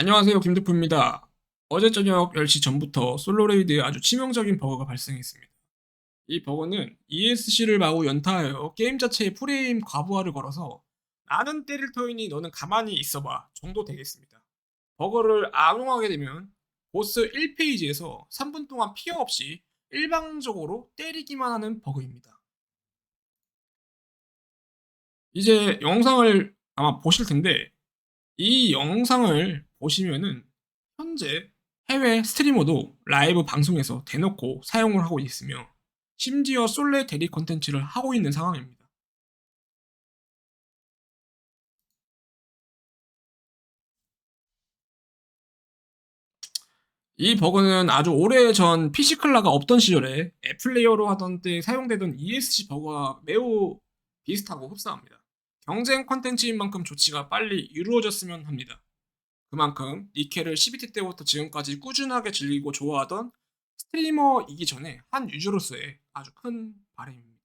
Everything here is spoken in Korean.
안녕하세요. 김두프입니다. 어제 저녁 10시 전부터 솔로레이드에 아주 치명적인 버그가 발생했습니다. 이 버그는 ESC를 마구 연타하여 게임 자체의 프레임 과부하를 걸어서 나는 때릴 터이니 너는 가만히 있어봐 정도 되겠습니다. 버그를 악용하게 되면 보스 1페이지에서 3분 동안 피해 없이 일방적으로 때리기만 하는 버그입니다. 이제 영상을 아마 보실 텐데 이 영상을 보시면은 현재 해외 스트리머도 라이브 방송에서 대놓고 사용을 하고 있으며 심지어 솔레 대리 컨텐츠를 하고 있는 상황입니다. 이 버그는 아주 오래전 피시클라가 없던 시절에 앱플레이어로 하던 때 사용되던 ESC 버그와 매우 비슷하고 흡사합니다. 경쟁 컨텐츠인 만큼 조치가 빨리 이루어졌으면 합니다. 그만큼 니켈을 12티 때부터 지금까지 꾸준하게 즐기고 좋아하던 스트리머이기 전에 한 유저로서의 아주 큰 바람입니다.